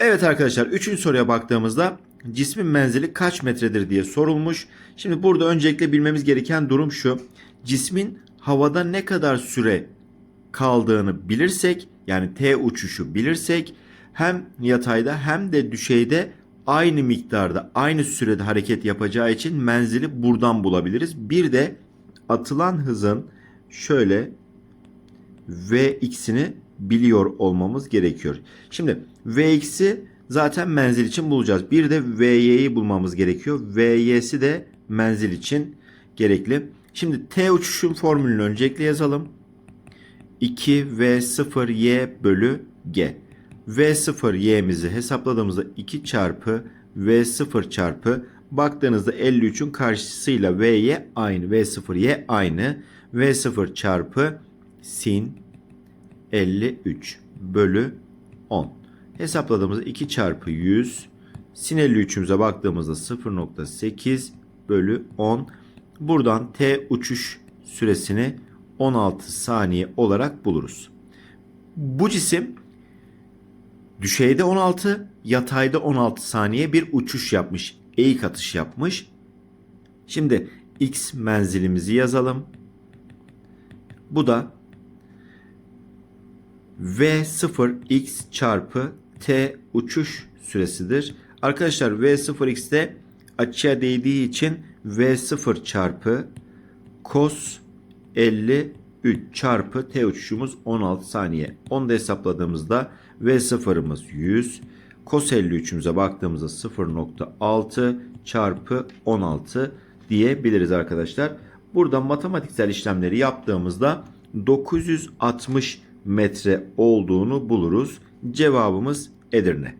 Evet arkadaşlar 3. soruya baktığımızda cismin menzili kaç metredir diye sorulmuş. Şimdi burada öncelikle bilmemiz gereken durum şu. Cismin havada ne kadar süre kaldığını bilirsek yani T uçuşu bilirsek hem yatayda hem de düşeyde aynı miktarda aynı sürede hareket yapacağı için menzili buradan bulabiliriz. Bir de atılan hızın şöyle Vx'ini biliyor olmamız gerekiyor. Şimdi Vx'i zaten menzil için bulacağız. Bir de Vy'yi bulmamız gerekiyor. Vy'si de menzil için gerekli. Şimdi T uçuşun formülünü öncelikle yazalım. 2V0Y bölü G. V0Y'mizi hesapladığımızda 2 çarpı V0 çarpı baktığınızda 53'ün karşısıyla V'y aynı. V0Y aynı. V0 çarpı sin 53 bölü 10. Hesapladığımızda 2 çarpı 100 sin 53'ümüze baktığımızda 0.8 bölü 10. Buradan T uçuş süresini 16 saniye olarak buluruz. Bu cisim düşeyde 16, yatayda 16 saniye bir uçuş yapmış. Eğik atış yapmış. Şimdi x menzilimizi yazalım. Bu da V0x çarpı t uçuş süresidir. Arkadaşlar V0x'te açıya değdiği için V0 çarpı cos 53 çarpı t uçuşumuz 16 saniye. Onu da hesapladığımızda V0'ımız 100. Cos 53'ümüze baktığımızda 0.6 çarpı 16 diyebiliriz arkadaşlar. Burada matematiksel işlemleri yaptığımızda 960 metre olduğunu buluruz. Cevabımız Edirne.